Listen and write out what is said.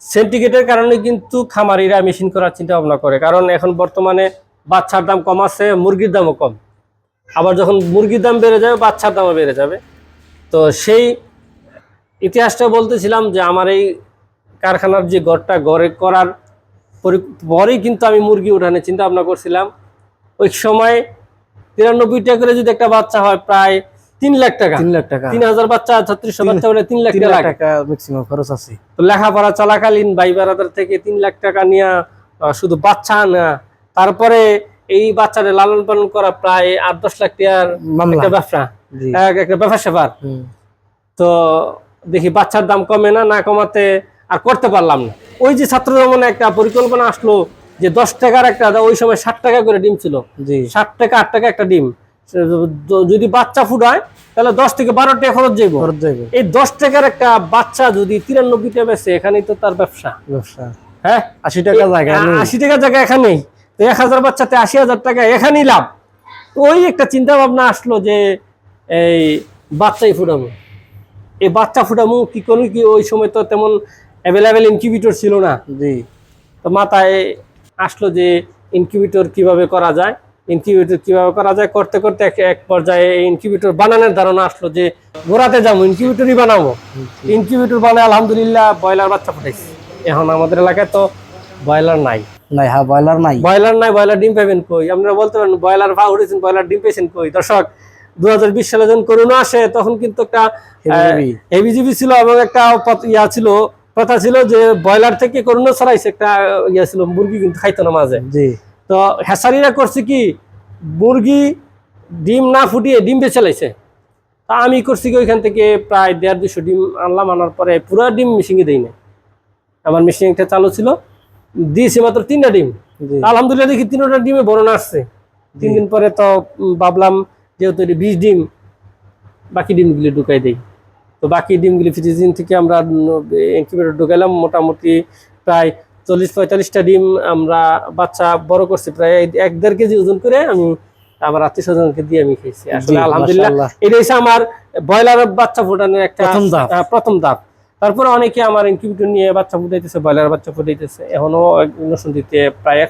সেন্টিগ্রেটের কারণে কিন্তু খামারিরা মেশিন করার চিন্তা ভাবনা করে। কারণ এখন বর্তমানে বাচ্চার দাম কম আছে, মুরগির দামও কম। আবার যখন মুরগির দাম বেড়ে যাবে, বাচ্চার দামও বেড়ে যাবে। তো সেই ইতিহাসটা বলতেছিলাম যে আমার এই কারখানার যে ঘরটা গড়ে করার পরি- পরেই কিন্তু আমি মুরগি উঠানোর চিন্তা ভাবনা করছিলাম। ওই সময় তিরানব্বই টাকা করে যদি একটা বাচ্চা হয়, প্রায় তিন লাখ টাকা। তিন লাখ টাকা। তিন হাজার বাচ্চা ছত্রিশশো বাচ্চা হলে তিন লাখ টাকা ম্যাক্সিমাম খরচ আছে। তো লেখাপড়া চলাকালীন ভাই বেড়াদার থেকে তিন লাখ টাকা নিয়ে শুধু বাচ্চা আনা তারপরে এই বাচ্চাদের লালন পালন করা প্রায় আট দশ লাখ টাকার একটা ব্যবসা। একটা ব্যবসা সেবার। তো দেখি বাচ্চার দাম কমে না না কমাতে আর করতে পারলাম না। ওই যে ছাত্র জমনে একটা পরিকল্পনা আসলো যে দশ টাকার একটা ওই সময় ষাট টাকা করে ডিম ছিল। ষাট টাকা আট টাকা একটা ডিম। যদি বাচ্চা ফুটায় তাহলে দশ থেকে বারো টাকা খরচ যাইব। খরচ যাইবে। এই দশ টাকার একটা বাচ্চা যদি তিরানব্বইটা বেচে এখানেই তো তার ব্যবসা। ব্যবসা। হ্যাঁ? আশি টাকা জায়গা আশি টাকা জায়গা এখানেই তো এক হাজার বাচ্চাতে আশি হাজার টাকা এখানেই লাভ। ওই একটা চিন্তা ভাবনা আসলো যে এই বাচ্চাই ফুটাবো। এই বাচ্চা ফুটাবো কি কোনো কি ওই সময় তো তেমন অ্যাভেলেবেল ইনকিউবিটর ছিল না। জি। তো মাথায় আসলো যে ইনকিউবেটর কীভাবে করা যায়? ইনকিউবেটর কীভাবে করা যায় করতে করতে এক পর্যায়ে ইনকিউবেটর বানানোর ধারণা আসলো যে গোড়াতে যাব ইনকিউবেটরই বানাবো। ইনকিউবেটর বানায় আলহামদুলিল্লাহ ব্রয়লার বাচ্চা ফুটাইছে এখন আমাদের এলাকায় তো ব্রয়লার নাই। নাই হ্যাঁ বয়লার নাই। ব্রয়লার নাই ব্রয়লার ডিম পাবেন কই? আপনারা বলতে পারেন ব্রয়লার ভা উঠেছেন ব্রয়লার ডিম পেয়েছেন কই? দর্শক দু সালে যখন করোনা আসে তখন কিন্তু একটা এবিজিবি ছিল এবং একটা ইয়া ছিল কথা ছিল যে ব্রয়লার থেকে করোনা ছড়াইছে একটা ইয়া ছিল মুরগি কিন্তু খাইতো না মাঝে। জি। তো হেসারিরা করছে কি মুরগি ডিম না ফুটিয়ে ডিম বেছে লাইছে। তা আমি করছি কি ওইখান থেকে প্রায় দেড় দুশো ডিম আনলাম আনার পরে পুরো ডিম মিশিংয়ে দেই না আমার মেশিনটা চালু ছিল দিয়েছি মাত্র তিনটা ডিম। আলহামদুলিল্লাহ দেখি তিনটা ডিমে বড় না আসছে তিন দিন পরে তো ভাবলাম যেহেতু এটি বিশ ডিম বাকি ডিমগুলি ঢুকাই দেই। তো বাকি ডিমগুলি ফ্রিজিং থেকে আমরা ইনকিউবেটর ঢুকাইলাম। মোটামুটি প্রায় চল্লিশ পঁয়তাল্লিশটা ডিম আমরা বাচ্চা বড় করছি প্রায় এক দেড় কেজি ওজন করে আমি আমার আত্মীয় স্বজনকে দিয়ে আমি খেয়েছি। আসলে আলহামদুলিল্লাহ এটা হচ্ছে আমার ব্রয়লার বাচ্চা ফোটানোর একটা প্রথম ধাপ। তারপরে অনেকে আমার ইনকিউবেটর নিয়ে বাচ্চা ফুটাইতেছে ব্রয়লার বাচ্চা ফুটাইতেছে। এখনও নসুন দিতে প্রায় এক